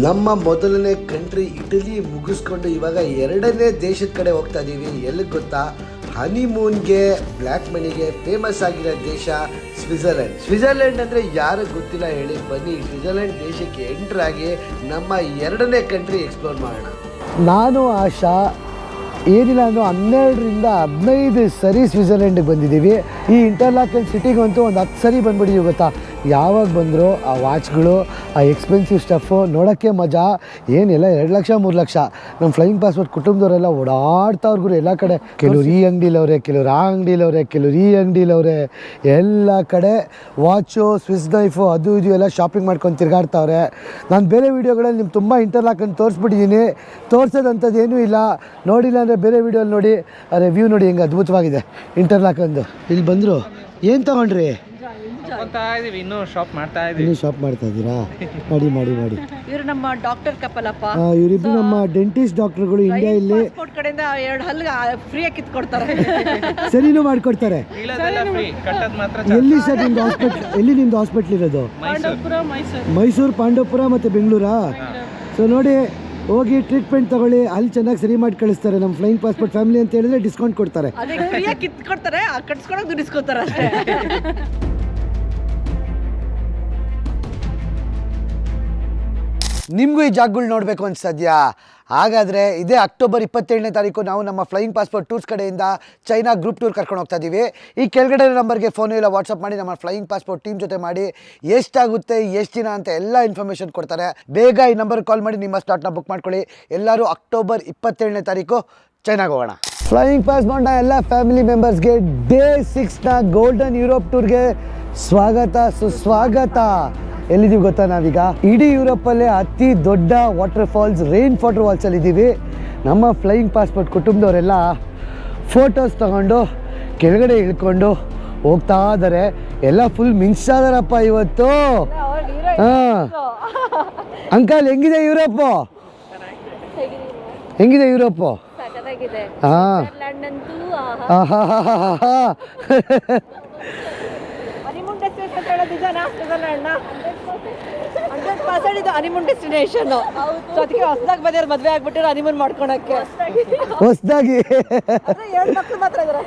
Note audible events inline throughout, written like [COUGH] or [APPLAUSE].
ನಮ್ಮ ಮೊದಲನೇ country Italy ಮುಗಿಸ್ಕೊಂಡು ಇವಾಗ ಎರಡನೇ ದೇಶದ ಕಡೆ ಹೋಗ್ತಾ ಇದ್ದೀವಿ ಎಲ್ಲಿ ಗೊತ್ತಾ? ಹನಿಮೂನ್ಗೆ ಬ್ಲ್ಯಾಕ್ ಮನಿಗೆ ಫೇಮಸ್ ಆಗಿರೋ ದೇಶ ಸ್ವಿಟ್ಜರ್ಲೆಂಡ್. ಸ್ವಿಟ್ಜರ್ಲೆಂಡ್ ಅಂದರೆ ಯಾರು ಗೊತ್ತಿಲ್ಲ ಹೇಳಿ. ಬನ್ನಿ, ಸ್ವಿಟ್ಜರ್ಲೆಂಡ್ ದೇಶಕ್ಕೆ ಎಂಟ್ರಾಗಿ ನಮ್ಮ ಎರಡನೇ ಕಂಟ್ರಿ ಎಕ್ಸ್ಪ್ಲೋರ್ ಮಾಡೋಣ. ನಾನು ಆಶಾ, ಏನಿಲ್ಲ ಅಂದ್ರೆ ಹನ್ನೆರಡರಿಂದ ಹದಿನೈದು ಸರಿ ಸ್ವಿಟ್ಜರ್ಲೆಂಡಿಗೆ ಬಂದಿದ್ದೀವಿ. ಈ ಇಂಟರ್ಲಾಕನ್ ಸಿಟಿಗಂತೂ ಒಂದು ಹತ್ತು ಸರಿ ಬಂದ್ಬಿಟ್ಟಿದ್ದೀವಿ ಗೊತ್ತಾ? ಯಾವಾಗ ಬಂದರೂ ಆ ವಾಚ್ಗಳು, ಆ ಎಕ್ಸ್ಪೆನ್ಸಿವ್ ಸ್ಟಫು ನೋಡೋಕ್ಕೆ ಮಜಾ. ಏನಿಲ್ಲ, ಎರಡು ಲಕ್ಷ, ಮೂರು ಲಕ್ಷ. ನಮ್ಮ ಫ್ಲೈಯಿಂಗ್ ಪಾಸ್ಪೋರ್ಟ್ ಕುಟುಂಬದವರೆಲ್ಲ ಓಡಾಡ್ತಾವ್ರಿಗೂ ಎಲ್ಲ ಕಡೆ. ಕೆಲವ್ರು ಈ ಅಂಗಡಿಲವ್ರೆ ಕೆಲವ್ರು ಆ ಅಂಗಡಿಲವ್ರೆ ಕೆಲವ್ರು ಈ ಅಂಗಡಿಲವ್ರೆ ಎಲ್ಲ ಕಡೆ ವಾಚು ಸ್ವಿಸ್ ನೈಫು ಅದು ಇದು ಎಲ್ಲ ಶಾಪಿಂಗ್ ಮಾಡ್ಕೊಂಡು ತಿರ್ಗಾಡ್ತಾವ್ರೆ. ನಾನು ಬೇರೆ ವೀಡಿಯೋಗಳಲ್ಲಿ ನಿಮ್ಗೆ ತುಂಬ ಇಂಟರ್ಲಾಕ್ ಅಂತ ತೋರಿಸ್ಬಿಟ್ಟಿದ್ದೀನಿ ತೋರಿಸೋದಂಥದ್ದು ಇಲ್ಲ. ನೋಡಿಲ್ಲ ಅಂದರೆ ಬೇರೆ ವೀಡಿಯೋಲಿ ನೋಡಿ. ಅರೆ ವ್ಯೂ ನೋಡಿ ಹೆಂಗೆ ಅದ್ಭುತವಾಗಿದೆ. ಇಂಟರ್ಲಾಕ್ ಅಂದು ಇಲ್ಲಿ ಬಂದರು, ಏನು ತಗೊಂಡ್ರಿ? ತಗೊಂತಾ ಇದೀವಿ ಇನ್ನೂ ಶಾಪ್ ಮಾಡ್ತಾ ಇದೀವಿ. ಶಾಪ್ ಮಾಡ್ತಾ ಇದ್ದೀರಾ ಮಾಡಿ ಮಾಡಿ ಮಾಡಿ. ಇವರು ನಮ್ಮ ಡಾಕ್ಟರ್ ಕಪಲಪ್ಪ. ಇವರಿಬ್ರು ನಮ್ಮ ಡೆಂಟಿಸ್ಟ್ ಡಾಕ್ಟರ್ಗಳು ಇಂಡಿಯಾ ಇಲ್ಲಿ. ಪಾಸ್ಪೋರ್ಟ್ ಕಡೆಯಿಂದ ಎರಡು ಹಲ್ಲು ಫ್ರೀಯಾಗಿ ಕಿತ್ಕೊಡ್ತಾರೆ. ಸರಿನೂ ಮಾಡ್ಕೊಡ್ತಾರೆ. ಎಲ್ಲಿ ಸರ್ ನಿಮ್ದು ಹಾಸ್ಪಿಟ್ಲ್ ಎಲ್ಲಿ ನಿಮ್ದು ಹಾಸ್ಪಿಟ್ಲ್ ಇರೋದು? ಮೈಸೂರು. ಮೈಸೂರು. ಪಾಂಡವಪುರ ಮತ್ತು ಬೆಂಗಳೂರಾ? ಸೊ ನೋಡಿ ಹೋಗಿ ಟ್ರೀಟ್ಮೆಂಟ್ ತಗೊಳ್ಳಿ. ಅಲ್ಲಿ ಚೆನ್ನಾಗಿ ಸರಿ ಮಾಡಿ ಕಳಿಸ್ತಾರೆ. ನಮ್ಮ ಫ್ಲೈಯಿಂಗ್ ಪಾಸ್ಪೋರ್ಟ್ ಫ್ಯಾಮಿಲಿ ಅಂತ ಹೇಳಿದ್ರೆ ಡಿಸ್ಕೌಂಟ್ ಕೊಡ್ತಾರೆ. ಕಿತ್ಕೊಡ್ತಾರೆ. ಆ ಕಟ್ಸ್ಕೊಳಕ್ ದುಡ್ಡು ಇಸ್ಕೊತಾರೆ ಅಷ್ಟೇ [LAUGHS] ನಿಮಗೂ ಈ ಜಾಗಗಳು ನೋಡಬೇಕು ಅನ್ಸದ್ಯಾ? ಹಾಗಾದರೆ ಇದೇ ಅಕ್ಟೋಬರ್ ಇಪ್ಪತ್ತೇಳನೇ ತಾರೀಕು ನಾವು ನಮ್ಮ ಫ್ಲೈಯಿಂಗ್ ಪಾಸ್ಪೋರ್ಟ್ ಟೂರ್ಸ್ ಕಡೆಯಿಂದ ಚೈನಾ ಗ್ರೂಪ್ ಟೂರ್ ಕರ್ಕೊಂಡು ಹೋಗ್ತಾ ಇದ್ದೀವಿ ಈ ಕೆಳಗಡೆ ನಂಬರ್ಗೆ ಫೋನು ಇಲ್ಲ ವಾಟ್ಸಪ್ ಮಾಡಿ, ನಮ್ಮ ಫ್ಲೈಯಿಂಗ್ ಪಾಸ್ಪೋರ್ಟ್ ಟೀಮ್ ಜೊತೆ ಮಾಡಿ. ಎಷ್ಟಾಗುತ್ತೆ, ಎಷ್ಟು ದಿನ ಅಂತ ಎಲ್ಲ ಇನ್ಫಾರ್ಮೇಷನ್ ಕೊಡ್ತಾರೆ. ಬೇಗ ಈ ನಂಬರ್ಗೆ ಕಾಲ್ ಮಾಡಿ, ನಿಮ್ಮ ಸ್ಲಾಟ್ನ ಬುಕ್ ಮಾಡ್ಕೊಳ್ಳಿ. ಎಲ್ಲರೂ ಅಕ್ಟೋಬರ್ ಇಪ್ಪತ್ತೇಳನೇ ತಾರೀಕು ಚೈನಾಗೆ ಹೋಗೋಣ. ಫ್ಲೈಯಿಂಗ್ ಪಾಸ್ ಬಂಡ ಎಲ್ಲ ಫ್ಯಾಮಿಲಿ ಮೆಂಬರ್ಸ್ಗೆ ಡೇ ಸಿಕ್ಸ್ನ ಗೋಲ್ಡನ್ ಯುರೋಪ್ ಟೂರ್ಗೆ ಸ್ವಾಗತ, ಸುಸ್ವಾಗತ. ಎಲ್ಲಿದ್ದೀವಿ ಗೊತ್ತಾ ನಾವೀಗ? ಇಡೀ ಯುರೋಪಲ್ಲೇ ಅತಿ ದೊಡ್ಡ water falls Rhine water falls ಅಲ್ಲಿ ಇದ್ದೀವಿ ನಮ್ಮ ಫ್ಲೈಯಿಂಗ್ ಪಾಸ್ಪೋರ್ಟ್ ಕುಟುಂಬದವರೆಲ್ಲ ಫೋಟೋಸ್ ತಗೊಂಡು ಕೆಳಗಡೆ ಇಳ್ಕೊಂಡು ಹೋಗ್ತಾ ಇದ್ದಾರೆ. ಎಲ್ಲ ಫುಲ್ ಮಿಂಚಾದಾರಪ್ಪ ಇವತ್ತು. ಹಾಂ. ಅಂಕಲ್ ಹೆಂಗಿದೆ ಯುರೋಪು? ಹೆಂಗಿದೆ ಯುರೋಪು? ಸಖತ್ತಾಗಿದೆ. ಹಾಂ. ಹಂಡ್ರೆಡ್ ಪರ್ಸೆಂಟ್ ಇದು ಹನಿಮೂನ್ ಡೆಸ್ಟಿನೇಷನ್ ಸೊ ಅದಕ್ಕೆ ಹೊಸದಾಗಿ ಬಂದಿರೋ ಮದುವೆ ಆಗ್ಬಿಟ್ಟಿರೋ ಹನಿಮೂನ್ ಮಾಡ್ಕೊಳಕ್ಕೆ. ಹೊಸ್ದಾಗಿ. ಎರಡು ಮಕ್ಳು ಮಾತ್ರ ಇದಾರೆ.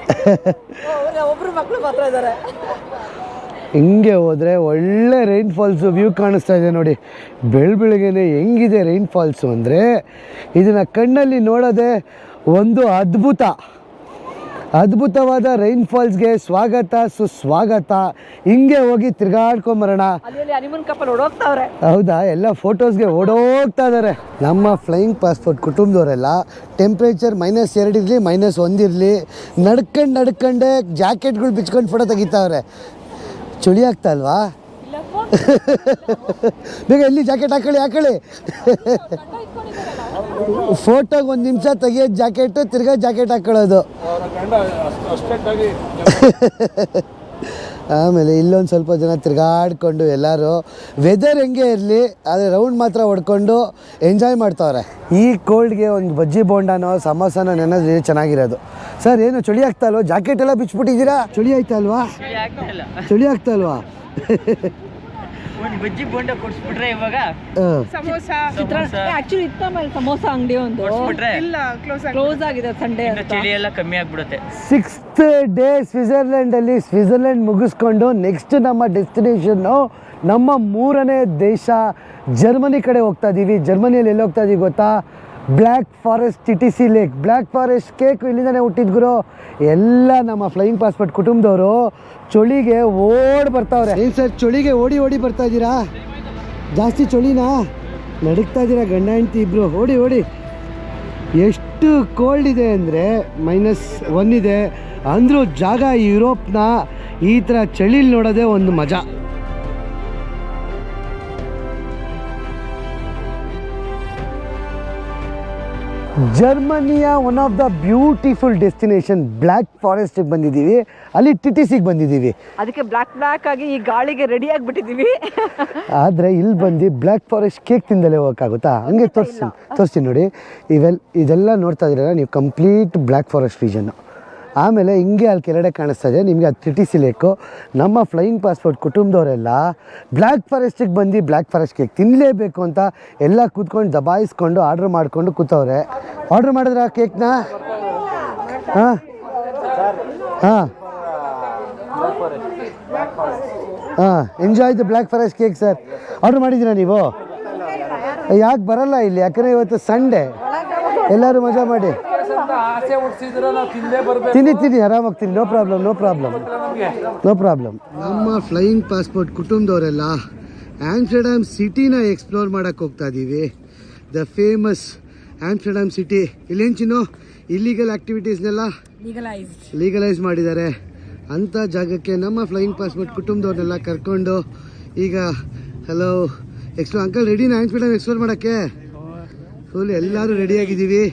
ಓ, ಒಬ್ರು ಮಾತ್ರ ಹಿಂಗೆ ಹೋದ್ರೆ ಒಳ್ಳೆ ರೈನ್ ಫಾಲ್ಸ್ ವ್ಯೂ ಕಾಣಿಸ್ತಾ ಇದೆ ನೋಡಿ. ಬೆಳ್ ಬೆಳಗ್ಗೆನೆ ಹೆಂಗಿದೆ ರೈನ್ ಫಾಲ್ಸ್ ಅಂದರೆ ಇದನ್ನು ಕಣ್ಣಲ್ಲಿ ನೋಡೋದೇ ಒಂದು ಅದ್ಭುತ. ಅದ್ಭುತವಾದ ರೈನ್ ಫಾಲ್ಸ್ಗೆ ಸ್ವಾಗತ ಸುಸ್ವಾಗತ. ಹಿಂಗೆ ಹೋಗಿ ತಿರ್ಗಾಡ್ಕೊಂಬರೋಣ. ಹೌದಾ? ಎಲ್ಲ ಫೋಟೋಸ್ಗೆ ಓಡೋಗ್ತಾ ಇದ್ದಾರೆ ನಮ್ಮ ಫ್ಲೈಯಿಂಗ್ ಪಾಸ್ಪೋರ್ಟ್ ಕುಟುಂಬದವರೆಲ್ಲ ಟೆಂಪ್ರೇಚರ್ ಮೈನಸ್ ಎರಡಿರಲಿ ಮೈನಸ್ ಒಂದಿರಲಿ ನಡ್ಕೊಂಡು ನಡ್ಕೊಂಡೇ ಜಾಕೆಟ್ಗಳು ಬಿಚ್ಕೊಂಡು ಫೋಟೋ ತೆಗಿತಾವ್ರೆ. ಚಳಿ ಆಗ್ತಾ ಅಲ್ವಾ [LAUGHS] ಬೇಗ ಎಲ್ಲಿ ಜಾಕೆಟ್ ಹಾಕೊಳ್ಳಿ ಹಾಕೊಳ್ಳಿ. ಫೋಟೋಗೆ ಒಂದು ನಿಮಿಷ ತೆಗಿಯೋದು ಜಾಕೆಟು ತಿರ್ಗಾ ಜಾಕೆಟ್ ಹಾಕೊಳ್ಳೋದು. [LAUGHS] ಆಮೇಲೆ ಇಲ್ಲೊಂದು ಸ್ವಲ್ಪ ಜನ ತಿರ್ಗಾಡ್ಕೊಂಡು ಎಲ್ಲರೂ ವೆದರ್ ಹೆಂಗೆ ಇರಲಿ ಆದರೆ ರೌಂಡ್ ಮಾತ್ರ ಹೊಡ್ಕೊಂಡು ಎಂಜಾಯ್ ಮಾಡ್ತಾವ್ರೆ. ಈ ಕೋಲ್ಡ್ಗೆ ಒಂದು ಬಜ್ಜಿ ಬೋಂಡನೋ ಸಮೋಸನೋ ನೆನೋದು ಚೆನ್ನಾಗಿರೋದು. ಸರ್ ಏನು ಚಳಿ ಆಗ್ತಾ ಅಲ್ವಾ ಜಾಕೆಟ್ ಎಲ್ಲ ಬಿಚ್ಬಿಟ್ಟಿದ್ದೀರಾ ಚಳಿ ಆಯ್ತಾ ಅಲ್ವಾ ಚಳಿ ಆಗ್ತಾ ಇಲ್ವಾ? [LAUGHS] ಒಂದು ಬಜ್ಜಿ ಬೋಂಡ ಕೊಡ್ಸ್ಬಿಟ್ರೆ ಇವಾಗ ಸಮೋಸ. ಆಕ್ಚುಲಿ ಇತ್ತಮ್ಮ ಇಲ್ಲಿ ಸಮೋಸ ಅಂಗಡಿ ಒಂದು. ಕೊಡ್ಸ್ಬಿಟ್ರೆ ಕ್ಲೋಸ್ ಆಗಿದೆ. ಸಂಡೇ ಇನ್ನು ಚಳಿ ಎಲ್ಲ ಕಮ್ಮಿ ಆಗ್ಬಿಡುತ್ತೆ. ಸಿಕ್ಸ್ತ್ ಡೇ ಸ್ವಿಟ್ಜರ್ಲೆಂಡಲ್ಲಿ ಸ್ವಿಟ್ಜರ್ಲೆಂಡ್ ಮುಗಿಸ್ಕೊಂಡು ನೆಕ್ಸ್ಟ್ ನಮ್ಮ ಡೆಸ್ಟಿನೇಷನ್ ನಮ್ಮ ಮೂರನೇ ದೇಶ ಜರ್ಮನಿ ಕಡೆ ಹೋಗ್ತಾ ಇದ್ದೀವಿ ಜರ್ಮನಿಯಲ್ಲಿ ಎಲ್ಲಿ ಹೋಗ್ತಾ ಇದೀವಿ ಗೊತ್ತಾ? Black forest Titisee lake black forest cake ಇಲ್ಲಿಂದನೇ ಹುಟ್ಟಿದ್ಗುರು ಎಲ್ಲ ನಮ್ಮ ಫ್ಲೈಯಿಂಗ್ ಪಾಸ್ಪೋರ್ಟ್ ಕುಟುಂಬದವರು ಚಳಿಗೆ ಓಡಿ ಬರ್ತಾವ್ರೆ. ಏನು ಸರ್ ಚಳಿಗೆ ಓಡಿ ಓಡಿ ಬರ್ತಾ ಇದ್ದೀರಾ? ಜಾಸ್ತಿ ಚಳಿನಾ? ನಡುಕ್ತಾ ಇದ್ದೀರಾ ಗಂಡ, ಹೆಂಡ್ತಿ ಇಬ್ಬರು ಓಡಿ ಓಡಿ. ಎಷ್ಟು ಕೋಲ್ಡ್ ಇದೆ ಅಂದರೆ ಮೈನಸ್ ಒನ್ ಇದೆ. ಅಂದರೂ ಜಾಗ ಯುರೋಪ್ನ ಈ ಥರ ಚಳಿಲಿ ನೋಡೋದೇ ಒಂದು ಮಜಾ. ಜರ್ಮನಿಯ one of the beautiful destination black ಫಾರೆಸ್ಟಿಗೆ ಬಂದಿದ್ದೀವಿ. ಅಲ್ಲಿ ಟಿಟಿಸಿಗೆ ಬಂದಿದ್ದೀವಿ. ಅದಕ್ಕೆ ಬ್ಲಾಕ್ ಬ್ಲಾಕ್ ಆಗಿ ಈ ಗಾಳಿಗೆ ರೆಡಿ ಆಗಿಬಿಟ್ಟಿದೀವಿ [LAUGHS] ಆದರೆ ಇಲ್ಲಿ ಬಂದು ಬ್ಲ್ಯಾಕ್ ಫಾರೆಸ್ಟ್ ಕೇಕ್ ತಿಂದಲೇ ಹೋಗೋಕ್ಕಾಗುತ್ತಾ? ಹಂಗೆ ತೋರಿಸ್ತೀನಿ ತೋರಿಸ್ತೀನಿ ನೋಡಿ. ಇವೆಲ್ಲ ಇದೆಲ್ಲ ನೋಡ್ತಾ ಇದ್ದೀರಲ್ಲ ನೀವು ಕಂಪ್ಲೀಟ್ ಬ್ಲ್ಯಾಕ್ ಫಾರೆಸ್ಟ್ ರೀಜನ್ನು ಆಮೇಲೆ ಹಿಂಗೆ ಅಲ್ಲಿ ಕೆಳಗಡೆ ಕಾಣಿಸ್ತಾ ಇದೆ. ನಿಮಗೆ ಅದು ಟಿ ಟಿ ಸಿ ಲೇಕು. ನಮ್ಮ ಫ್ಲೈಯಿಂಗ್ ಪಾಸ್ಪೋರ್ಟ್ ಕುಟುಂಬದವರೆಲ್ಲ ಬ್ಲ್ಯಾಕ್ ಫಾರೆಸ್ಟಿಗೆ ಬಂದು ಬ್ಲ್ಯಾಕ್ ಫಾರೆಸ್ಟ್ ಕೇಕ್ ತಿನ್ನಲೇಬೇಕು ಅಂತ ಎಲ್ಲ ಕೂತ್ಕೊಂಡು ದಬಾಯಿಸ್ಕೊಂಡು ಆರ್ಡ್ರ್ ಮಾಡಿಕೊಂಡು ಕೂತವ್ರೆ. ಆರ್ಡ್ರ್ ಮಾಡಿದ್ರ ಕೇಕ್ನ ಹಾಂ? ಹಾಂ? ಹಾಂ enjoy the black forest cake sir order ಮಾಡಿದ್ದೀರಾ ನೀವು? ಯಾಕೆ ಬರಲ್ಲ ಇಲ್ಲಿ? ಯಾಕಂದರೆ ಇವತ್ತು ಸಂಡೇ ಎಲ್ಲರೂ ಮಜಾ ಮಾಡಿ. ಆಸೆ ಹುಟ್ಟಿಸಿದ್ರೆ ನಾವು ತಿಂದೇ ಬರ್ಬೇಕು. ತಿನ್ನಿ ತಿನ್ನಿ ಆರಾಮಾಗಿ ತಿನ್ನಿ. No problem no problem no problem ನಮ್ಮ ಫ್ಲೈಯಿಂಗ್ ಪಾಸ್ಪೋರ್ಟ್ ಕುಟುಂಬದವರೆಲ್ಲ ಆಮ್ಸ್ಟರ್ಡ್ಯಾಮ್ ಸಿಟಿನ ಎಕ್ಸ್ಪ್ಲೋರ್ ಮಾಡಕ್ಕೆ ಹೋಗ್ತಾ ಇದ್ದೀವಿ ದ ಫೇಮಸ್ ಆಮ್ಸ್ಟರ್ಡ್ಯಾಮ್ ಸಿಟಿ. ಇಲ್ಲೇನು ಚಿನ್ನು? ಇಲ್ಲಿಗಲ್ ಆ್ಯಕ್ಟಿವಿಟೀಸ್ನೆಲ್ಲ ಲೀಗಲೈಸ್ ಮಾಡಿದ್ದಾರೆ. ಅಂಥ ಜಾಗಕ್ಕೆ ನಮ್ಮ ಫ್ಲೈಯಿಂಗ್ ಪಾಸ್ಪೋರ್ಟ್ ಕುಟುಂಬದವ್ರನ್ನೆಲ್ಲ ಕರ್ಕೊಂಡು ಈಗ ಹಲೋ ಎಕ್ಸ್ಪ್ಲೋ ಅಂಕಲ್ ರೆಡಿನಾ ಆಮ್ಸ್ಟರ್ಡ್ಯಾಮ್ ಎಕ್ಸ್ಪ್ಲೋರ್ ಮಾಡೋಕ್ಕೆ? ಫುಲ್ ಎಲ್ಲರೂ ರೆಡಿಯಾಗಿದ್ದೀವಿ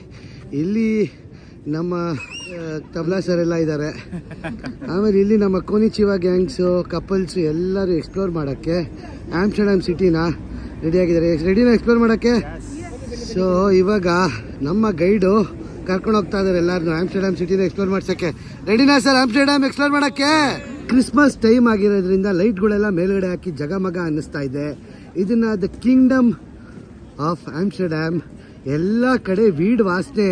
ಇಲ್ಲಿ ನಮ್ಮ ತಬ್ಲಾ ಸರ್ ಎಲ್ಲ ಇದ್ದಾರೆ ಆಮೇಲೆ ಇಲ್ಲಿ ನಮ್ಮ ಕೋನಿಚಿವ ಗ್ಯಾಂಗ್ಸು ಕಪಲ್ಸು ಎಲ್ಲರೂ ಎಕ್ಸ್ಪ್ಲೋರ್ ಮಾಡೋಕ್ಕೆ ಆಮ್ಸ್ಟರ್ಡ್ಯಾಮ್ ಸಿಟಿನ ರೆಡಿಯಾಗಿದ್ದಾರೆ ರೆಡಿನ ಎಕ್ಸ್ಪ್ಲೋರ್ ಮಾಡೋಕ್ಕೆ? ಸೊ ಇವಾಗ ನಮ್ಮ ಗೈಡು ಕರ್ಕೊಂಡು ಹೋಗ್ತಾ ಇದ್ದಾರೆ ಎಲ್ಲರೂ ಆಮ್ಸ್ಟರ್ಡ್ಯಾಮ್ ಸಿಟಿನ ಎಕ್ಸ್ಪ್ಲೋರ್ ಮಾಡ್ಸೋಕ್ಕೆ. ರೆಡಿನಾ ಸರ್ ಆಮ್ಸ್ಟರ್ಡ್ಯಾಮ್ ಎಕ್ಸ್ಪ್ಲೋರ್ ಮಾಡೋಕ್ಕೆ? ಕ್ರಿಸ್ಮಸ್ ಟೈಮ್ ಆಗಿರೋದ್ರಿಂದ ಲೈಟ್ಗಳೆಲ್ಲ ಮೇಲ್ಗಡೆ ಹಾಕಿ ಜಗಮಗ ಅನ್ನಿಸ್ತಾ ಇದೆ. ಇದನ್ನು ದ ಕಿಂಗ್ಡಮ್ ಆಫ್ ಆಮ್ಸ್ಟರ್ಡ್ಯಾಮ್ ಎಲ್ಲ ಕಡೆ ವೀಡ್ ವಾಸನೆ,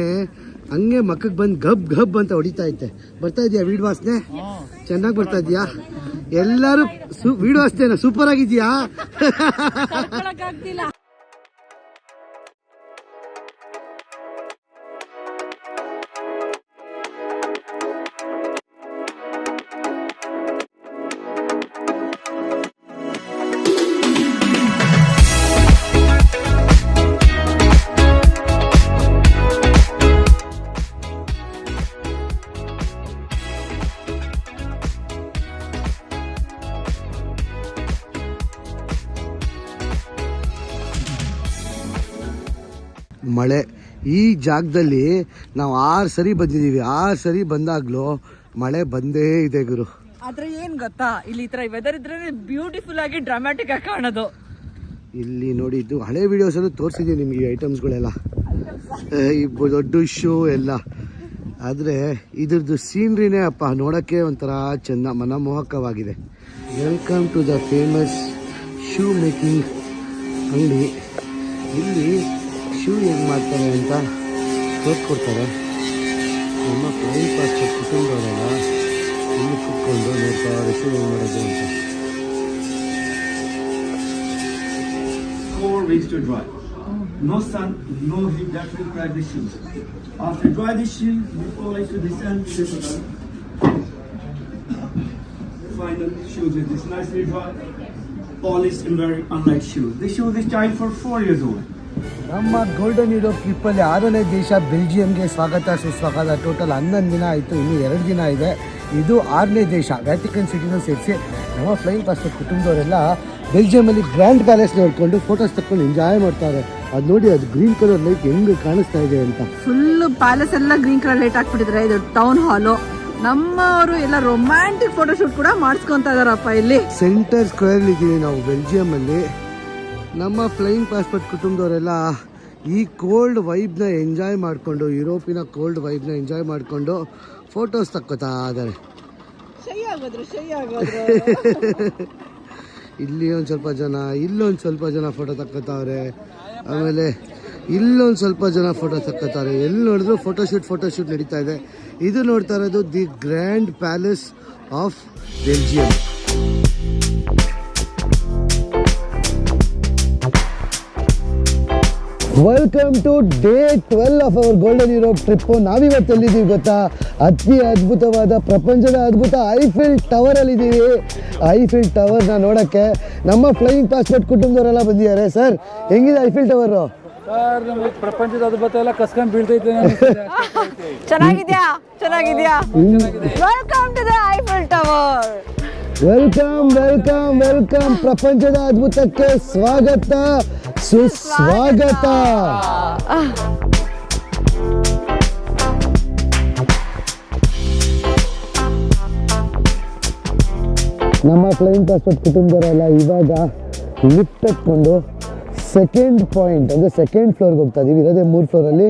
ಹಂಗೆ ಮಕ್ಕಕ್ಕೆ ಬಂದು ಗಬ್ ಗಬ್ ಅಂತ ಹೊಡಿತಾ ಐತೆ ಬರ್ತಾ ಇದೆಯಾ ವೀಡ್ ವಾಸನೆ? ಚೆನ್ನಾಗಿ ಬರ್ತಾ ಇದೆಯಾ? ಎಲ್ಲರೂ ವೀಡ್ ವಾಸನೆ ಸೂಪರ್ ಆಗಿದೆಯಾ? ಈ ಜಾಗದಲ್ಲಿ ನಾವು ಆರು ಸರಿ ಬಂದಿದ್ದೀವಿ. ಆರು ಸರಿ ಬಂದಾಗ್ಲೂ ಮಳೆ ಬಂದೇ ಇದೆ ಗುರು. ಆದ್ರೆ ಏನ್ ಗೊತ್ತಾ? ಇಲ್ಲಿ ಈ ತರ ವೆದರ್ ಇದ್ರೆ ಬ್ಯೂಟಿಫುಲ್ ಆಗಿ ಡ್ರಾಮ್ಯಾಟಿಕ್ ಆಗಿ ಕಾಣೋದು. ಇಲ್ಲಿ ನೋಡಿ ಇದು ಹಳೆ ವಿಡಿಯೋಸಲ್ಲೂ ತೋರಿಸಿದ್ದೀನಿ ನಿಮಗೆ ಈ ಐಟಮ್ಸ್ಗಳೆಲ್ಲ ಈ ದೊಡ್ಡ ಶೂ ಎಲ್ಲ. ಆದರೆ ಇದ್ರದ್ದು ಸೀನ್ರಿನೇ ಅಪ್ಪ ನೋಡೋಕ್ಕೆ ಒಂಥರ ಚೆನ್ನ ಮನಮೋಹಕವಾಗಿದೆ. Welcome to the famous shoe making ಅಂಗಡಿ. ಇಲ್ಲಿ ಶೂ ಹೇಗೆ ಮಾಡ್ತಾರೆ ಅಂತ ತೋರಿಸ್ಕೊಡ್ತಾರೆ ನಮ್ಮ ಫ್ಲೈಯಿಂಗ್ ಪಾಸ್ಪೋರ್ಟ್ ಕುಟುಂಬದವರೆಲ್ಲ ಇಲ್ಲಿ ಕುತ್ಕೊಂಡು ನೋಡ್ತಾರೆ ಶೂ ಹೇಗೆ ಮಾಡೋದು ಅಂತ four weeks to dry. No sun, no heat, that will crack the shoes. After dry the shoes, we polish with the sand. Final shoes with this nicely dry, polished and very unlike shoes. This shoes is child for four years old. ನಮ್ಮ golden Europe ಟ್ರಿಪ್ಪಲ್ಲಿ ಆರನೇ ದೇಶ ಬೆಲ್ಜಿಯಂಗೆ ಸ್ವಾಗತ ಸುಸ್ವಾಗತ. Total ಹನ್ನೊಂದು ದಿನ ಆಯಿತು ಇನ್ನು ಎರಡು ದಿನ ಇದೆ. ಇದು ಆರನೇ ದೇಶ ವ್ಯಾಟಿಕನ್ ಸಿಟಿನ ಸೇರಿಸಿ ನಮ್ಮ ಫ್ಲೈಯಿಂಗ್ ಪಾಸ್ಪೋರ್ಟ್ ಕುಟುಂಬದವರೆಲ್ಲ ಬೆಲ್ಜಿಯಮಲ್ಲಿ ಗ್ರ್ಯಾಂಡ್ ಪ್ಯಾಲೇಸ್ ನೋಡಿಕೊಂಡು ಫೋಟೋಸ್ ತಕ್ಕೊಂಡು ಎಂಜಾಯ್ ಮಾಡ್ತಾರೆ. ಅದು ನೋಡಿ ಅದು ಗ್ರೀನ್ ಕಲರ್ ಲೈಟ್ ಹೆಂಗೆ ಕಾಣಿಸ್ತಾ ಇದೆ ಅಂತ. ಫುಲ್ ಪ್ಯಾಲೇಸ್ ಎಲ್ಲ ಗ್ರೀನ್ ಕಲರ್ ಲೈಟ್ ಹಾಕ್ಬಿಟ್ಟಿದ್ರೆ ಇದು ಟೌನ್ ಹಾಲು ನಮ್ಮವರು ಎಲ್ಲ ರೊಮ್ಯಾಂಟಿಕ್ ಫೋಟೋಶೂಟ್ ಕೂಡ ಮಾಡಿಸ್ಕೊಂತ ಇದಾರಪ್ಪ ಇಲ್ಲಿ. ಸೆಂಟರ್ ಸ್ಕ್ವೇರ್ ಇದ್ದೀವಿ ನಾವು ಬೆಲ್ಜಿಯಮಲ್ಲಿ ನಮ್ಮ ಫ್ಲೈಯಿಂಗ್ ಪಾಸ್ಪೋರ್ಟ್ ಕುಟುಂಬದವರೆಲ್ಲ ಈ ಕೋಲ್ಡ್ ವೈಬ್ನ ಎಂಜಾಯ್ ಮಾಡಿಕೊಂಡು ಯುರೋಪಿನ ಕೋಲ್ಡ್ ವೈಬ್ನ ಎಂಜಾಯ್ ಮಾಡಿಕೊಂಡು ಫೋಟೋಸ್ ತಕ್ಕೋತಾ ಇದ್ದಾರೆ. [LAUGHS] ಇಲ್ಲಿ ಒಂದು ಸ್ವಲ್ಪ ಜನ ಇಲ್ಲೊಂದು ಸ್ವಲ್ಪ ಜನ ಫೋಟೋ ತಕ್ಕೋತಾವ್ರೆ. ಆಮೇಲೆ ಇಲ್ಲೊಂದು ಸ್ವಲ್ಪ ಜನ ಫೋಟೋ ತಕ್ಕೋತಾರೆ ಎಲ್ಲಿ ನೋಡಿದ್ರು ಫೋಟೋಶೂಟ್ ಫೋಟೋಶೂಟ್ ನಡೀತಾ ಇದೆ. ಇದು ನೋಡ್ತಾ ಇರೋದು the grand palace of Belgium. Welcome to day twelve of our golden Europe trip ನಾವಿವತ್ತು ಎಲ್ಲಿದ್ದೀವಿ ಗೊತ್ತಾ? ಅತಿ ಅದ್ಭುತವಾದ ಪ್ರಪಂಚದ ಅದ್ಭುತ ಐಫಿಲ್ ಟವರಲ್ಲಿದ್ದೀವಿ ಐಫಿಲ್ ಟವರ್ನ ನೋಡೋಕ್ಕೆ ನಮ್ಮ ಫ್ಲೈಯಿಂಗ್ ಪಾಸ್ಪೋರ್ಟ್ ಕುಟುಂಬದವರೆಲ್ಲ ಬಂದಿದ್ದಾರೆ. ಸರ್ ಹೆಂಗಿದೆ ಐಫಿಲ್ ಟವರು ಸರ್ ನಮಗೆ ಪ್ರಪಂಚದ ಅದ್ಭುತ ಎಲ್ಲ ಕಸ್ಕೊಂಡ್ ಬೀಳ್ತೈತೆ. [LAUGHS] ಚೆನ್ನಾಗಿದ್ಯಾ? ಚೆನ್ನಾಗಿದ್ಯಾ? Welcome to the Eiffel tower welcome welcome welcome ಪ್ರಪಂಚದ ಅದ್ಭುತಕ್ಕೆ ಸ್ವಾಗತ, ಸುಸ್ವಾಗತ. ನಮ್ಮ ಕ್ಲೈಂಟ್ ಪಾಸ್ಪೋರ್ಟ್ ಕುಟುಂಬದವರೆಲ್ಲ ಇವಾಗ ಲಿಫ್ಟ್ ಹತ್ಕೊಂಡು ಸೆಕೆಂಡ್ ಪಾಯಿಂಟ್ ಅಂದರೆ ಸೆಕೆಂಡ್ ಫ್ಲೋರ್ಗೆ ಹೋಗ್ತಾ ಇದೀವಿ. ಇರೋದೇ ಮೂರು ಫ್ಲೋರಲ್ಲಿ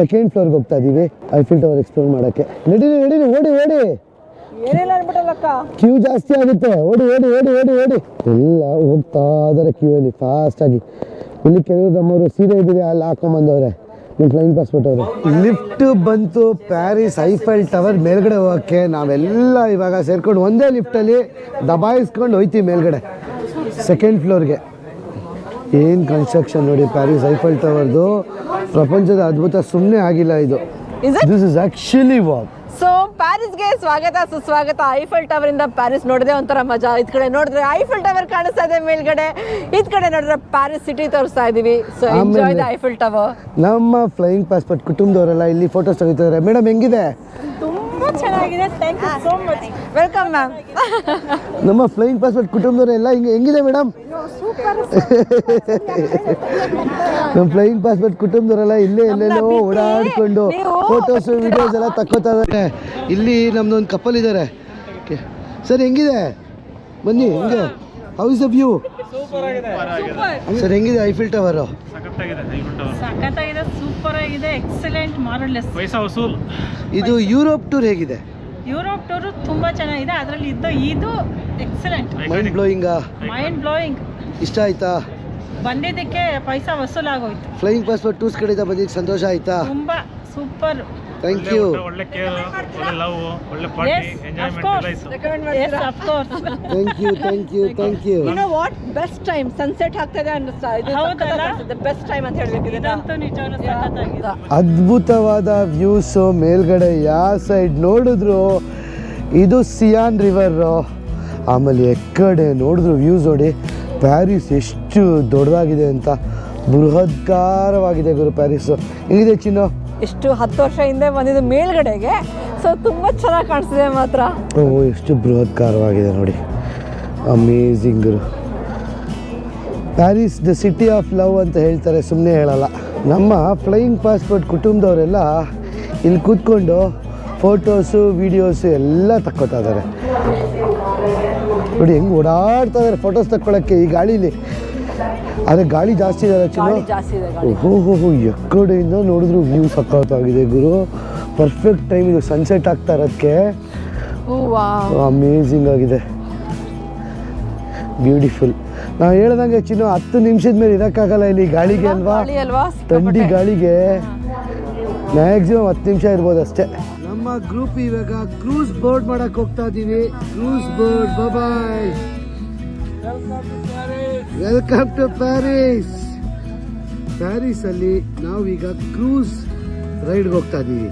ಸೆಕೆಂಡ್ ಫ್ಲೋರ್ಗೆ ಹೋಗ್ತಾ ಇದೀವಿ. ಐಫಿಲ್ ಟವರ್ ಎಕ್ಸ್ಪ್ಲೋರ್ ಮಾಡೋಕ್ಕೆ. ನಡೀರಿ ನಡೀರಿ, ಓಡಿ ಓಡಿ. ಕ್ಯೂ ಜಾಸ್ತಿ ಆಗುತ್ತೆ. ಓಡಿ ಓಡಿ ಓಡಿ ಓಡಿ ಓಡಿ. ಎಲ್ಲ ಹೋಗ್ತಾ ಇದಾರೆ ಕ್ಯೂ ಅಲ್ಲಿ ಫಾಸ್ಟ್ ಆಗಿ. ಇಲ್ಲಿ ಕೆಲವರು ನಮ್ಮವರು ಸೀರೆ ಇದ್ದೀರಿ ಅಲ್ಲಿ ಹಾಕೊಂಬಂದವ್ರೆ. ನಿಮ್ಮ ಫ್ಲೈನ್ ಪಾಸ್ ಬಿಟ್ಟವ್ರೆ ಲಿಫ್ಟ್ ಬಂತು ಪ್ಯಾರಿಸ್ ಐಫೆಲ್ ಟವರ್ ಮೇಲ್ಗಡೆ ಹೋಗೋಕ್ಕೆ. ನಾವೆಲ್ಲ ಇವಾಗ ಸೇರ್ಕೊಂಡು ಒಂದೇ ಲಿಫ್ಟಲ್ಲಿ ದಬಾಯಿಸ್ಕೊಂಡು ಹೋಯ್ತೀವಿ ಮೇಲ್ಗಡೆ. ಸೆಕೆಂಡ್ ಫ್ಲೋರ್ಗೆ ಏನು ಕನ್ಸ್ಟ್ರಕ್ಷನ್ ನೋಡಿ ಪ್ಯಾರಿಸ್ ಐಫೆಲ್ ಟವರ್ದು ಪ್ರಪಂಚದ ಅದ್ಭುತ ಸುಮ್ಮನೆ ಆಗಿಲ್ಲ ಇದು? This is actually walk so ಪ್ಯಾರಿಸ್ಗೆ ಸ್ವಾಗತ ಸುಸ್ವಾಗತ. ಐಫಲ್ ಟವರ್ ಇಂದ ಪ್ಯಾರಿಸ್ ನೋಡಿದ್ರೆ ಒಂಥರ ಮಜಾ. ಇದ್ ಕಡೆ ನೋಡಿದ್ರೆ ಐಫಲ್ ಟವರ್ ಕಾಣಿಸ್ತಾ ಇದೆ ಮೇಲ್ಗಡೆ. ಇದ್ ಕಡೆ ನೋಡಿದ್ರೆ ಪ್ಯಾರಿಸ್ ಸಿಟಿ ತೋರಿಸ್ತಾ ಇದೀವಿ. So enjoy the Eiffel tower ನಮ್ಮ ಫ್ಲೈಯಿಂಗ್ ಪಾಸ್ಪೋರ್ಟ್ ಕುಟುಂಬದವರೆಲ್ಲ ಇಲ್ಲಿ ಫೋಟೋಸ್ ತೆಗಿತಾರೆ ಮೇಡಮ್ ಹೆಂಗಿದೆ? ತುಂಬಾ ಚೆನ್ನಾಗಿದೆ. Thank you so much welcome ma'am ನಮ್ಮ ಫ್ಲೈಯಿಂಗ್ ಪಾಸ್ಪೋರ್ಟ್ ಕುಟುಂಬದವರೆಲ್ಲ ಹಿಂಗೆ ಹೆಂಗಿದೆ ಮೇಡಮ್? ನಮ್ಮ ಫ್ಲೈಯಿಂಗ್ ಪಾಸ್ಪೋರ್ಟ್ ಕುಟುಂಬದವರೆಲ್ಲ ಇಲ್ಲೇ ಎಲ್ಲೆಲ್ಲೋ ಓಡಾಡಿಕೊಂಡು ಓಡಾಡ್ಕೊಂಡು ಫೋಟೋಸ್ ವಿಡಿಯೋಸ್ ಎಲ್ಲ ತಕ್ಕೋತಾ ಇದ್ದಾರೆ ಇಲ್ಲಿ ನಮ್ದೊಂದು ಕಪಲ್ ಇದ್ದಾರೆ ಸರ್ ಹೆಂಗಿದೆ? ಬನ್ನಿ ಹೆಂಗೆ. How is the view sir ಹೆಂಗಿದೆ ಐಫಿಲ್ ಟವರು? ಸಖತ್ತಾಗಿದೆ ಸೂಪರ್ ಆಗಿದೆ ಎಕ್ಸಲೆಂಟ್ ಮಾರಲೆಸ್ ಪೈಸಾ ವಸೂಲ್. ಇದು ಯುರೋಪ್ ಟೂರ್ ಹೇಗಿದೆ? ಯುರೋಪ್ ಟೂರು ತುಂಬಾ ಚೆನ್ನಾಗಿದೆ ಅದರಲ್ಲಿ ಇದ್ದ ಇದು excellent mind blowing mind blowing ಇಷ್ಟ ಆಯ್ತಾ? ಬಂದಿದ್ದಕ್ಕೆ ಪೈಸಾ ವಸೂಲಾಗೋಯ್ತು. ಫ್ಲೈಯಿಂಗ್ ಪಾಸ್ಪೋರ್ಟ್ ಟೂಸ್ ಕಡೆ ಬಂದಿದ್ದು ಸಂತೋಷ ಆಯ್ತಾ? ತುಂಬಾ ಸೂಪರ್ ಥ್ಯಾಂಕ್ ಯು ಒಳ್ಳೆ ಕೇರ್ ಒಳ್ಳೆ ಲವ್ ಒಳ್ಳೆ yes of course yes of course thank you thank you thank you you know what best time sunset ಆಗ್ತದೆ ಅನ್ನಿಸ್ತಾ ಇದು ಹೌದಲ್ಲ? ಬೆಸ್ಟ್ ಟೈಮ್ ಅಂತ ಹೇಳ್ಬೇಕು ಇದನ್ನ. ಇದಂತೂ ನಿಜವಾಗ್ಲೂ ಸಖತ್ತಾಗಿದೆ. ಅದ್ಭುತವಾದ ವ್ಯೂಸು ಮೇಲ್ಗಡೆ ಯಾವ ಸೈಡ್ ನೋಡಿದ್ರು? ಇದು ಸಿಯಾನ್ ರಿವರು ಆಮೇಲೆ ಎಕ್ಕಡೆ ನೋಡಿದ್ರು ವ್ಯೂಸ್ ನೋಡಿ. ಪ್ಯಾರಿಸ್ ಎಷ್ಟು ದೊಡ್ಡದಾಗಿದೆ ಅಂತ. ಬೃಹತ್ಕಾರವಾಗಿದೆ ಗುರು ಪ್ಯಾರಿಸ್ ಹೆಂಗಿದೆ ಚಿನ್ನು? ಎಷ್ಟು ಹತ್ತು ವರ್ಷ ಹಿಂದೆ ಬಂದಿದ್ದು ಮೇಲ್ಗಡೆಗೆ. ಸೊ ತುಂಬಾ ಚೆನ್ನಾಗಿ ಕಾಣಿಸ್ತಿದೆ ಮಾತ್ರ. ಓ, ಎಷ್ಟು ಬೃಹತ್ಕಾರವಾಗಿದೆ ನೋಡಿ. Amazing Paris the city of love ಅಂತ ಹೇಳ್ತಾರೆ ಸುಮ್ಮನೆ ಹೇಳಲ್ಲ. ನಮ್ಮ ಫ್ಲೈಯಿಂಗ್ ಪಾಸ್ಪೋರ್ಟ್ ಕುಟುಂಬದವರೆಲ್ಲ ಇಲ್ಲಿ ಕೂತ್ಕೊಂಡು ಫೋಟೋಸು ವೀಡಿಯೋಸು ಎಲ್ಲ ತಕ್ಕೊತಾ ಇದ್ದಾರೆ. ನೋಡಿ, ಹೆಂಗೆ ಓಡಾಡ್ತಾ ಇದ್ದಾರೆ ಫೋಟೋಸ್ ತಕ್ಕೊಳ್ಳೋಕ್ಕೆ ಈ ಗಾಳೀಲಿ. ಆದರೆ ಗಾಳಿ ಜಾಸ್ತಿ ಇದೆ ಗಾಳಿ ಜಾಸ್ತಿ ಇದೆ ಗಾಳಿ ಓಹೋ ಹೋ ಹೋ ಎಕ್ಕಡೆಯಿಂದ ನೋಡಿದ್ರು ವ್ಯೂ ಸಖತ್ತಾಗಿದೆ ಗುರು. ಪರ್ಫೆಕ್ಟ್ ಟೈಮ್ ಇದು ಸನ್ಸೆಟ್ ಆಗ್ತಾ ಇರೋದಕ್ಕೆ ಅಮೇಝಿಂಗ್ ಆಗಿದೆ. ಬ್ಯೂಟಿಫುಲ್ ನಾವು ಹೇಳ್ದಂಗೆ ಚಿನ್ನು ಹತ್ತು ನಿಮಿಷದ ಮೇಲೆ ಇರೋಕ್ಕಾಗಲ್ಲ ಇಲ್ಲಿ ಗಾಳಿಗೆ ಅಲ್ವಾ? ಗಾಳಿ ಅಲ್ವಾ? ಥಂಡಿ ಗಾಳಿಗೆ. ಮ್ಯಾಕ್ಸಿಮಮ್ ಹತ್ತು ನಿಮಿಷ ಇರ್ಬೋದು ಅಷ್ಟೇ. ನಮ್ಮ ಗ್ರೂಪ್ ಇವಾಗ ಕ್ರೂಸ್ ಬೋರ್ಡ್ ಮಾಡಕ್ ಹೋಗ್ತಾ ಇದೀವಿ. Cruise board bye welcome to Paris Paris ಅಲ್ಲಿ ನಾವೀಗ ಕ್ರೂಸ್ ರೈಡ್ಗೆ ಹೋಗ್ತಾ ಇದೀವಿ.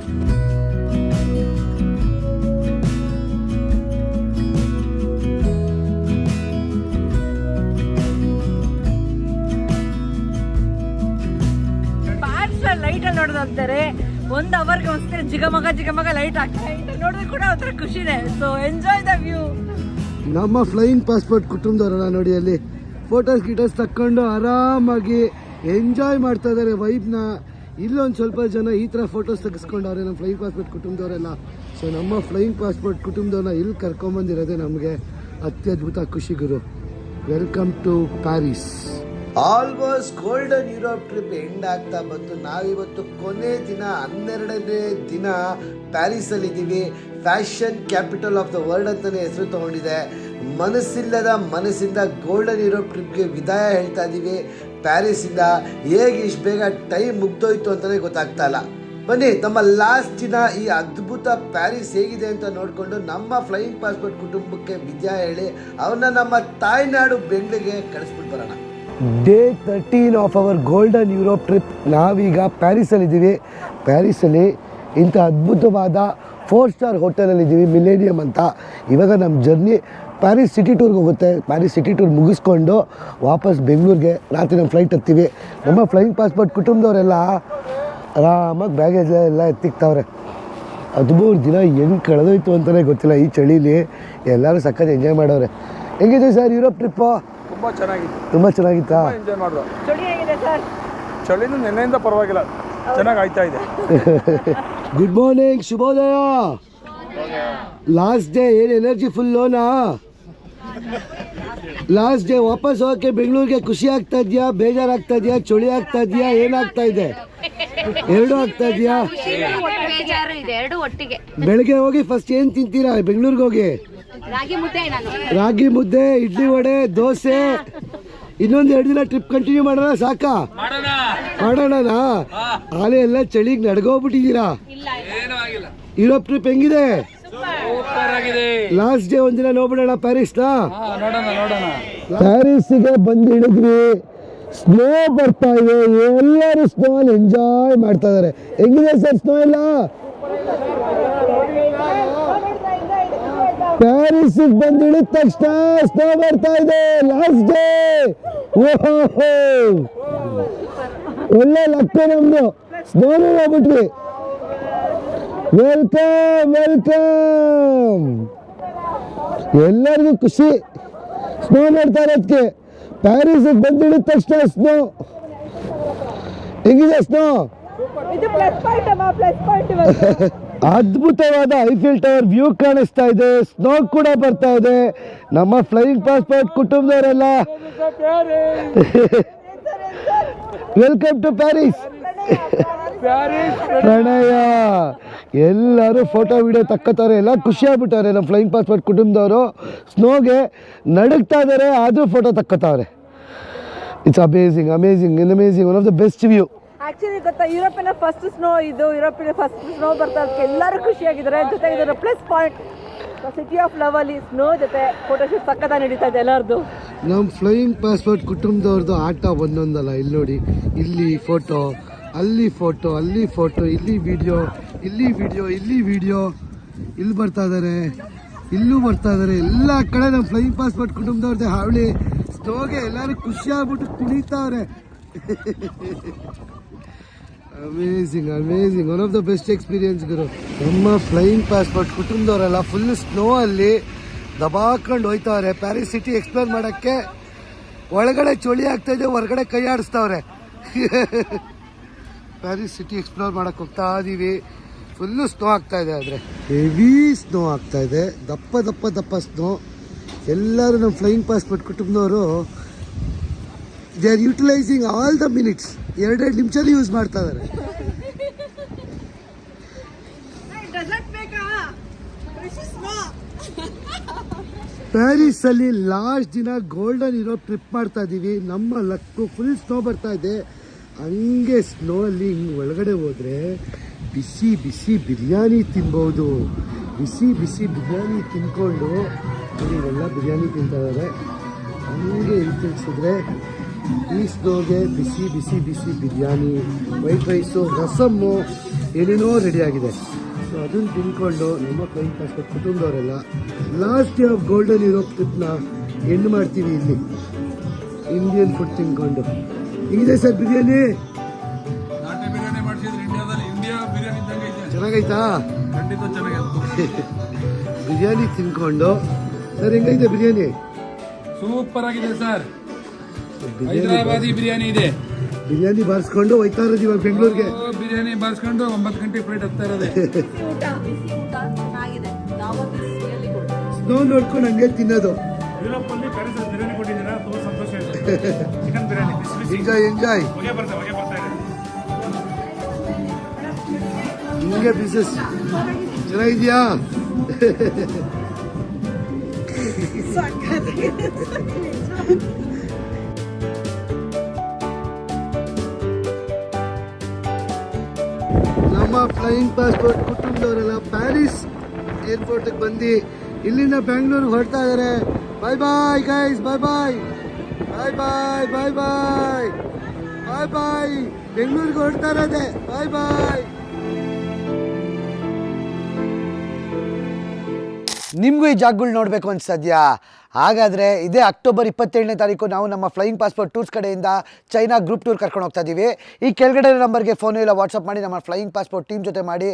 ಪ್ಯಾನ್ಸ್ ಲೈಟ್ ಅಲ್ಲಿ ನೋಡೋದಂತಾರೆ ಒಂದ್ ಅವರ್ಗೆ ಒಂದ್ಸರಿ ಜಿಗಮಗ ಜಿಗಮಗ ಲೈಟ್ ಆಗ್ತದೆ ಇದು ನೋಡಿದ್ರೆ ಕೂಡ ಒಂಥರ ಖುಷಿನೇ. ಸೊ ಎಂಜಾಯ್ ದ ವ್ಯೂ ನಮ್ಮ ಫ್ಲೈಯಿಂಗ್ ಪಾಸ್ಪೋರ್ಟ್ ಕುಟುಂಬದವರಲ್ಲ ನೋಡಿ ಅಲ್ಲಿ. ಫೋಟೋಸ್, ಗಿಟೋಸ್ ತಕ್ಕೊಂಡು ಆರಾಮಾಗಿ ಎಂಜಾಯ್ ಮಾಡ್ತಾ ಇದ್ದಾರೆ ವೈಬ್ನ. ಇಲ್ಲೊಂದು ಸ್ವಲ್ಪ ಜನ ಈ ಥರ ಫೋಟೋಸ್ ತೆಗೆಸ್ಕೊಂಡವ್ರೆ ನಮ್ಮ ಫ್ಲೈಯಿಂಗ್ ಪಾಸ್ಪೋರ್ಟ್ ಕುಟುಂಬದವರೆಲ್ಲ. ಸೊ ನಮ್ಮ ಫ್ಲೈಯಿಂಗ್ ಪಾಸ್ಪೋರ್ಟ್ ಕುಟುಂಬದವ್ರನ್ನ ಇಲ್ಲಿ ಕರ್ಕೊಂಬಂದಿರೋದೇ ನಮಗೆ ಅತ್ಯದ್ಭುತ ಖುಷಿ ಗುರು. Welcome to Paris almost golden Europe trip end ಆಗ್ತಾ ಬಂತು. ನಾವಿವತ್ತು ಕೊನೆ ದಿನ, ಹನ್ನೆರಡನೇ ದಿನ ಪ್ಯಾರಿಸಲ್ಲಿದ್ದೀವಿ fashion capital of the world ಅಂತಲೇ ಹೆಸರು ತಗೊಂಡಿದೆ. ಮನಸ್ಸಿಲ್ಲದ ಮನಸ್ಸಿಂದ ಗೋಲ್ಡನ್ ಯುರೋಪ್ ಟ್ರಿಪ್ಗೆ ವಿದಾಯ ಹೇಳ್ತಾ ಇದ್ದೀವಿ ಪ್ಯಾರಿಸಿಂದ ಹೇಗೆ ಇಷ್ಟು ಬೇಗ ಟೈಮ್ ಮುಗ್ದೋಯ್ತು ಅಂತಲೇ ಗೊತ್ತಾಗ್ತಾ ಇಲ್ಲ. ಬನ್ನಿ, ನಮ್ಮ ಲಾಸ್ಟ್ ದಿನ ಈ ಅದ್ಭುತ ಪ್ಯಾರಿಸ್ ಹೇಗಿದೆ ಅಂತ ನೋಡಿಕೊಂಡು ನಮ್ಮ ಫ್ಲೈಯಿಂಗ್ ಪಾಸ್ಪೋರ್ಟ್ ಕುಟುಂಬಕ್ಕೆ ವಿದ್ಯಾ ಹೇಳಿ ಅವನ್ನ ನಮ್ಮ ತಾಯ್ನಾಡು ಬೆಂಗಳೂರಿಗೆ ಕಳಿಸ್ಬಿಟ್ಟು ಬರೋಣ. Day thirteen of our golden Europe trip ನಾವೀಗ ಪ್ಯಾರಿಸಲ್ಲಿದ್ದೀವಿ ಪ್ಯಾರಿಸಲ್ಲಿ ಇಂಥ ಅದ್ಭುತವಾದ ಫೋರ್ ಸ್ಟಾರ್ ಹೋಟೆಲಲ್ಲಿದ್ದೀವಿ ಮಿಲೇನಿಯಮ್ ಅಂತ. ಇವಾಗ ನಮ್ಮ ಜರ್ನಿ ಪ್ಯಾರಿಸ್ ಸಿಟಿ ಟೂರ್ಗೆ ಹೋಗುತ್ತೆ. ಪ್ಯಾರಿಸ್ ಸಿಟಿ ಟೂರ್ ಮುಗಿಸ್ಕೊಂಡು ವಾಪಸ್ ಬೆಂಗಳೂರಿಗೆ ರಾತ್ರಿ ನಮ್ಮ ಫ್ಲೈಟ್ ಹತ್ತೀವಿ. ನಮ್ಮ ಫ್ಲೈಯಿಂಗ್ ಪಾಸ್ಪೋರ್ಟ್ ಕುಟುಂಬದವರೆಲ್ಲ ಆರಾಮಾಗಿ ಬ್ಯಾಗೇಜ್ ಎಲ್ಲ ಎತ್ತಿಕ್ತವ್ರೆ. ಅದು ಮೂರು ದಿನ ಹೆಂಗೆ ಕಳೆದೋಯ್ತು ಅಂತಲೇ ಗೊತ್ತಿಲ್ಲ. ಈ ಚಳಿಲಿ ಎಲ್ಲರೂ ಸಖತ್ ಎಂಜಾಯ್ ಮಾಡೋರೆ ಹೆಂಗಿದೆ ಸರ್ ಯುರೋಪ್ ಟ್ರಿಪ್ಪು ತುಂಬ ಚೆನ್ನಾಗಿತ್ತು. ತುಂಬ ಚೆನ್ನಾಗಿತ್ತಾ? ಎಂಜಾಯ್ ಮಾಡಿದ್ರು ಚಳಿನೂ ನೆನ್ನೆಯಿಂದ ಪರವಾಗಿಲ್ಲ. ಚೆನ್ನಾಗಿ ಆಯ್ತಾ ಇದೆ. ಗುಡ್ ಮಾರ್ನಿಂಗ್ ಶುಭೋದಯ. ಲಾಸ್ಟ್ ಡೇ ಏನು ಎನರ್ಜಿ ಫುಲ್ ಲೋನಾ? ಲಾಸ್ಟ್ ಡೇ ವಾಪಸ್ ಹೋಗಕ್ಕೆ ಬೆಂಗಳೂರಿಗೆ ಖುಷಿ ಆಗ್ತಾ ಇದೆಯಾ? ಬೇಜಾರಾಗ್ತಾ ಇದೆಯಾ? ಚಳಿ ಆಗ್ತಾ ಇದೆಯಾ? ಏನಾಗ್ತಾ ಇದೆ? ಎರಡು ಆಗ್ತಾ ಇದೆಯಾ? ಬೆಳಗ್ಗೆ ಹೋಗಿ ಫಸ್ಟ್ ಏನ್ ತಿಂತೀರಾ? ಬೆಂಗಳೂರಿಗೆ ಹೋಗಿ? ರಾಗಿ ಮುದ್ದೆ ನಾನು ರಾಗಿ ಮುದ್ದೆ ಇಡ್ಲಿ ವಡೆ ದೋಸೆ. ಇನ್ನೊಂದು ಎರಡು ದಿನ ಟ್ರಿಪ್ ಕಂಟಿನ್ಯೂ ಮಾಡೋಣ ಸಾಕಾ? ಮಾಡೋಣ. ಆಲೆ ಎಲ್ಲ ಚಳಿಗೆ ನಡ್ಗೋಗ್ಬಿಟ್ಟಿದ್ದೀರಾ? ಯುರೋಪ್ ಟ್ರಿಪ್ ಹೆಂಗಿದೆ? ಲಾಸ್ಟ್ ಡೇ ಒಂದಿನ ನೋಡ್ಬಿಡೋಣ ಪ್ಯಾರಿಸ್ನ ನೋಡೋಣ ಪ್ಯಾರಿಸ್ಗೆ ಬಂದು ಇಳಿದ್ವಿ ಸ್ನೋ ಬರ್ತಾ ಇದೆ. ಎಲ್ಲರೂ ಸ್ನೋ ಅಲ್ಲಿ ಎಂಜಾಯ್ ಮಾಡ್ತಾ ಇದಾರೆ. ಹೆಂಗಿದೆ ಸರ್ ಸ್ನೋ ಇಲ್ಲ ಪ್ಯಾರಿಸ್ ಬಂದು ಇಳಿದ ತಕ್ಷಣ ಸ್ನೋ ಬರ್ತಾ ಇದೆ. ಲಾಸ್ಟ್ ಡೇ ಓಹೋ ಒಳ್ಳೆ ಲಕ್ಕ ನಮ್ದು. ಸ್ನೋನೇ ಹೋಗ್ಬಿಟ್ವಿ ವೆಲ್ಕಮ್ ವೆಲ್ಕಮ್ ಎಲ್ಲರಿಗೂ ಖುಷಿ. ಸ್ನೋ ನೋಡ್ತಾ ಇರೋದಕ್ಕೆ. ಪ್ಯಾರಿಸ್ ಬಂದಿಳಿದ ತಕ್ಷಣ ಸ್ನೋ ಹೆಂಗಿದೆ ಸ್ನೋ [LAUGHS] ಅದ್ಭುತವಾದ ಐಫಿಲ್ ಟವರ್ ವ್ಯೂ ಕಾಣಿಸ್ತಾ ಇದೆ. ಸ್ನೋ ಕೂಡ ಬರ್ತಾ ಇದೆ. ನಮ್ಮ ಫ್ಲೈಯಿಂಗ್ ಪಾಸ್ಪೋರ್ಟ್ ಕುಟುಂಬದವರೆಲ್ಲ. ವೆಲ್ಕಮ್ ಟು ಪ್ಯಾರಿಸ್ ಪ್ರಣಯ. ಎಲ್ಲರೂ ಫೋಟೋ ವಿಡಿಯೋ ತಕ್ಕೋತಾರೆ ಎಲ್ಲ ಖುಷಿಯಾಗ್ಬಿಟ್ಟವ್ರೆ ನಮ್ಮ ಫ್ಲೈಯಿಂಗ್ ಪಾಸ್ಪೋರ್ಟ್ ಕುಟುಂಬದವರು. ಸ್ನೋಗೆ ನಡುಗ್ತಾ ಇದ್ದಾರೆ ಆದರೂ photo ತಕ್ಕೋತಾವ್ರೆ. It's amazing amazing in amazing one of the best view actually ಗೊತ್ತಾ ಯುರೋಪಿನ ಫಸ್ಟ್ ಸ್ನೋ ಇದು ಯುರೋಪಿನ ಫಸ್ಟ್ ಸ್ನೋ ಬರ್ತಾ ಅದಕ್ಕೆ ಎಲ್ಲರೂ ಖುಷಿಯಾಗಿದ್ದಾರೆ. ಜೊತೆ ಇದರ plus point city of love ಅಲ್ಲಿ ಸ್ನೋ ಜೊತೆ ಫೋಟೋಶೂಟ್ ಸಕ್ಕತ್ತ ನಡೀತಾ ಇದೆ ಎಲ್ಲರದ್ದು ನಮ್ಮ ಫ್ಲೈಯಿಂಗ್ ಪಾಸ್ಪೋರ್ಟ್ ಕುಟುಂಬದವ್ರದ್ದು ಆಟ ಒಂದೊಂದಲ್ಲ ಇಲ್ಲಿ ನೋಡಿ ಇಲ್ಲಿ ಫೋಟೋ ಅಲ್ಲಿ ಫೋಟೋ ಅಲ್ಲಿ ಫೋಟೋ, ಇಲ್ಲಿ ವಿಡಿಯೋ ಇಲ್ಲಿ ವಿಡಿಯೋ ಇಲ್ಲಿ ವಿಡಿಯೋ ಇಲ್ಲಿ ಬರ್ತಾ ಇದ್ದಾರೆ ಇಲ್ಲೂ ಬರ್ತಾ ಇದ್ದಾರೆ ಎಲ್ಲ ಕಡೆ ನಮ್ಮ ಫ್ಲೈಯಿಂಗ್ ಪಾಸ್ಪೋರ್ಟ್ ಕುಟುಂಬದವ್ರದ್ದೇ ಹಾವಳಿ. ಸ್ಟೋಗೆ ಎಲ್ಲರೂ ಖುಷಿ ಆಗ್ಬಿಟ್ಟು ಕುಣಿತಾವ್ರೆ. Amazing amazing one of the best experience ಗುರು. ನಮ್ಮ ಫ್ಲೈಯಿಂಗ್ ಪಾಸ್ಪೋರ್ಟ್ ಕುಟುಂಬದವರೆಲ್ಲ ಫುಲ್ ಸ್ನೋ ಅಲ್ಲಿ ದಬಾಕೊಂಡು ಹೋಯ್ತಾವ್ರೆ. ಪ್ಯಾರಿಸ್ ಸಿಟಿ ಎಕ್ಸ್ಪ್ಲೋರ್ ಮಾಡೋಕ್ಕೆ ಒಳಗಡೆ ಚಳಿ ಆಗ್ತಾ ಇದೆ, ಹೊರಗಡೆ ಕೈ ಆಡಿಸ್ತವ್ರೆ. [LAUGHS] ಪ್ಯಾರಿಸ್ ಸಿಟಿ ಎಕ್ಸ್ಪ್ಲೋರ್ ಮಾಡೋಕ್ಕೆ ಹೋಗ್ತಾ ಇದೀವಿ. ಫುಲ್ಲು ಸ್ನೋ ಆಗ್ತಾ ಇದೆ ಆದರೆ. ಹೆವಿ ಸ್ನೋ ಆಗ್ತಾ ಇದೆ. ದಪ್ಪ ದಪ್ಪ ದಪ್ಪ ಸ್ನೋ ಎಲ್ಲರೂ ನಮ್ಮ ಫ್ಲೈಯಿಂಗ್ ಪಾಸ್ಪೋರ್ಟ್ ಕುಟುಂಬದವರು they are utilising all the minutes ಎರಡೆರಡು ನಿಮಿಷದಲ್ಲಿ ಯೂಸ್ ಮಾಡ್ತಾ ಇದ್ದಾರೆ ಪ್ಯಾರಿಸ್ ಅಲ್ಲಿ ಲಾಸ್ಟ್ ದಿನ ಗೋಲ್ಡನ್ ಇರೋ ಟ್ರಿಪ್ ಮಾಡ್ತಾ ಇದ್ದೀವಿ ನಮ್ಮ ಲಕ್ಕು ಫುಲ್ ಸ್ನೋ ಬರ್ತಾ ಇದೆ. ಹಂಗೆ ಸ್ನೋ ಅಲ್ಲಿ ಹಿಂಗೆ ಒಳಗಡೆ ಹೋದರೆ ಬಿಸಿ ಬಿಸಿ ಬಿರಿಯಾನಿ ತಿನ್ಬೋದು. ಬಿಸಿ ಬಿಸಿ ಬಿರಿಯಾನಿ ತಿನ್ಕೊಂಡು ಇವರೆಲ್ಲ ಬಿರಿಯಾನಿ ತಿಂತಾ ಇದ್ದಾರೆ ಹಂಗೆ ಹಿಂತಿಳ್ಸಿದ್ರೆ ಈ ಸ್ನೋಗೆ ಬಿಸಿ ಬಿಸಿ ಬಿಸಿ ಬಿರಿಯಾನಿ, ವೈಟ್ ರೈಸು, ರಸಮ್ಮು ಏನೇನೋ ರೆಡಿ ಆಗಿದೆ ಸೊ ಅದನ್ನು ತಿನ್ಕೊಂಡು ನಮ್ಮ ಕೈ ಕಷ್ಟ ಕುಟುಂಬದವರೆಲ್ಲ last day of golden Europe ಟ್ರಿಪ್ನ end ಮಾಡ್ತೀವಿ ಇಲ್ಲಿ. ಇಂಡಿಯನ್ ಫುಡ್ ತಿನ್ಕೊಂಡು. ಹಿಂಗಿದೆ ಸರ್ ಬಿರಿಯಾನಿ? ನಾಟಿ ಬಿರಿಯಾನಿ ಮಾಡಿಸಿದ್ರೆ ಇಂಡಿಯಾದಲ್ಲಿ ಇಂಡಿಯಾ ಬಿರಿಯಾನಿ ಇದ್ದಂಗೆ ಇದೆ. ಚೆನ್ನಾಗೈತಾ? ಖಂಡಿತ ಚೆನ್ನಾಗಿದೆ ಬಿರಿಯಾನಿ ತಿನ್ಕೊಂಡು. ಸರ್ ಹೆಂಗೈತೆ ಬಿರಿಯಾನಿ? ಸೂಪರ್ ಆಗಿದೆ ಸರ್. ಹೈದರಾಬಾದಿ ಬಿರಿಯಾನಿ ಇದೆ. ಬಿರಿಯಾನಿ ಬಾರಿಸ್ಕೊಂಡು ಹೋಯ್ತಾ ಇರೋದು ಇವಾಗ ಬೆಂಗಳೂರಿಗೆ. ಬಿರಿಯಾನಿ ಬಾರಿಸ್ಕೊಂಡು ಒಂಬತ್ತು ಗಂಟೆ ಫ್ಲೈಟ್ ಹತ್ತಾ ಇರೋದೆ. [LAUGHS] ಸ್ನೋ ನೋಡ್ಕೊಂಡು ಹಂಗೆ ತಿನ್ನೋದು. ಪ್ಯಾರಿಸ್ ಬಿರಿಯಾನಿ ಕೊಟ್ಟಿದ್ದೀರಾ? ತುಂಬಾ ಸಂತೋಷ ಇದೆ [LAUGHS] ಚಿಕನ್ ಬಿರಿಯಾನಿ ಬಿಸಿ ಬಿಸಿ ಎಂಜಾಯ್ ಎಂಜಾಯ್ ಹೊಗೆ ಬರ್ತಾ ಹೊಗೆ ಬರ್ತಾ ಇದೆ ಹಿಂಗೆ ಬಿಸ್ನೆಸ್ ಚೆನ್ನಾಗಿದ್ಯಾ ನಮ್ಮ ಫ್ಲೈಯಿಂಗ್ ಪಾಸ್ಪೋರ್ಟ್ ಕುಟುಂಬದವರೆಲ್ಲ ಪ್ಯಾರಿಸ್ ಏರ್ಪೋರ್ಟಿಗೆ ಬಂದು ಇಲ್ಲಿಂದ ಬ್ಯಾಂಗ್ಳೂರಿಗೆ ಹೊರಡ್ತಾ ಇದ್ದಾರೆ ಬಾಯ್ bye guys bye bye bye bye bye bye bye bye ಬೆಂಗಳೂರಿಗೆ ಹೊರಡ್ತಾ ಇರೋದೆ. ಬಾಯ್ ಬಾಯ್ ನಿಮಗೂ ಈ ಜಾಗಗಳು ನೋಡಬೇಕು ಅನ್ಸದ್ಯಾ ಹಾಗಾದರೆ ಇದೇ ಅಕ್ಟೋಬರ್ ಇಪ್ಪತ್ತೇಳನೇ ತಾರೀಕು ನಾವು ನಮ್ಮ ಫ್ಲೈಯಿಂಗ್ ಪಾಸ್ಪೋರ್ಟ್ ಟೂರ್ಸ್ ಕಡೆಯಿಂದ ಚೈನಾ ಗ್ರೂಪ್ ಟೂರ್ ಕರ್ಕೊಂಡು ಹೋಗ್ತಾ ಇದ್ದೀವಿ ಈ ಕೆಳಗಡೆ ನಂಬರ್ಗೆ ಫೋನ್ ಇಲ್ಲ ವಾಟ್ಸಪ್ ಮಾಡಿ ನಮ್ಮ ಫ್ಲೈಯಿಂಗ್ ಪಾಸ್ಪೋರ್ಟ್ ಟೀಮ್ ಜೊತೆ ಮಾಡಿ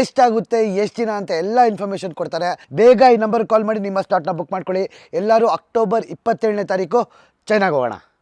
ಎಷ್ಟಾಗುತ್ತೆ, ಎಷ್ಟು ದಿನ ಅಂತ ಎಲ್ಲ ಇನ್ಫಾರ್ಮೇಷನ್ ಕೊಡ್ತಾರೆ. ಬೇಗ ಈ ನಂಬರ್ ಕಾಲ್ ಮಾಡಿ ನಿಮ್ಮ ಸ್ಲಾಟ್ನ ಬುಕ್ ಮಾಡ್ಕೊಳ್ಳಿ. ಎಲ್ಲರೂ ಅಕ್ಟೋಬರ್ ಇಪ್ಪತ್ತೇಳನೇ ತಾರೀಕು ಚೈನಾಗೆ ಹೋಗೋಣ.